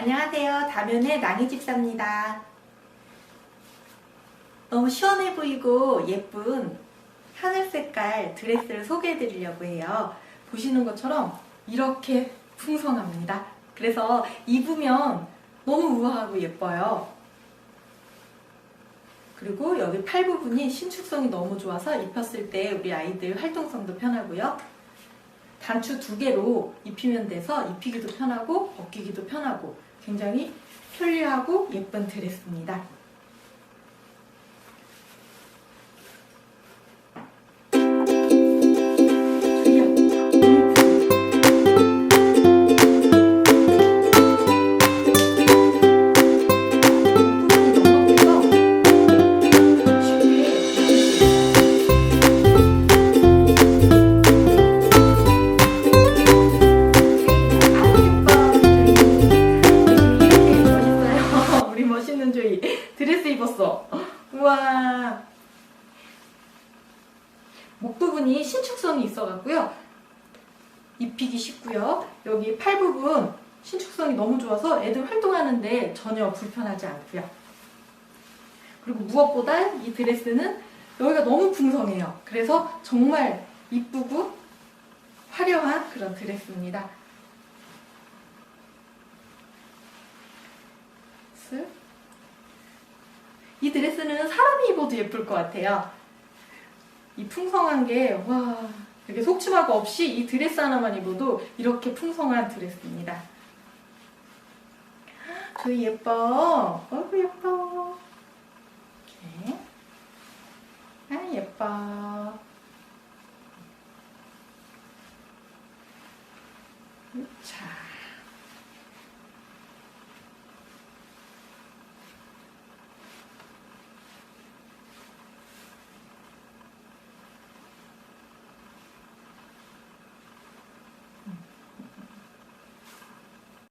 안녕하세요. 다면의 낭이 집사입니다. 너무 시원해 보이고 예쁜 하늘 색깔 드레스를 소개해 드리려고 해요. 보시는 것처럼 이렇게 풍성합니다. 그래서 입으면 너무 우아하고 예뻐요. 그리고 여기 팔 부분이 신축성이 너무 좋아서 입혔을 때 우리 아이들 활동성도 편하고요. 단추 두 개로 입히면 돼서 입히기도 편하고 벗기기도 편하고 굉장히 편리하고 예쁜 드레스입니다. 드레스 입었어. 우와. 목 부분이 신축성이 있어갖고요. 입히기 쉽고요. 여기 팔 부분 신축성이 너무 좋아서 애들 활동하는데 전혀 불편하지 않고요. 그리고 무엇보다 이 드레스는 여기가 너무 풍성해요. 그래서 정말 이쁘고 화려한 그런 드레스입니다. 쓱. 이 드레스는 사람이 입어도 예쁠 것 같아요. 이 풍성한 게, 와, 이렇게 속치마 없이 이 드레스 하나만 입어도 이렇게 풍성한 드레스입니다. 아, 저희 예뻐. 어이구, 예뻐. 이렇게. 아, 예뻐. 자.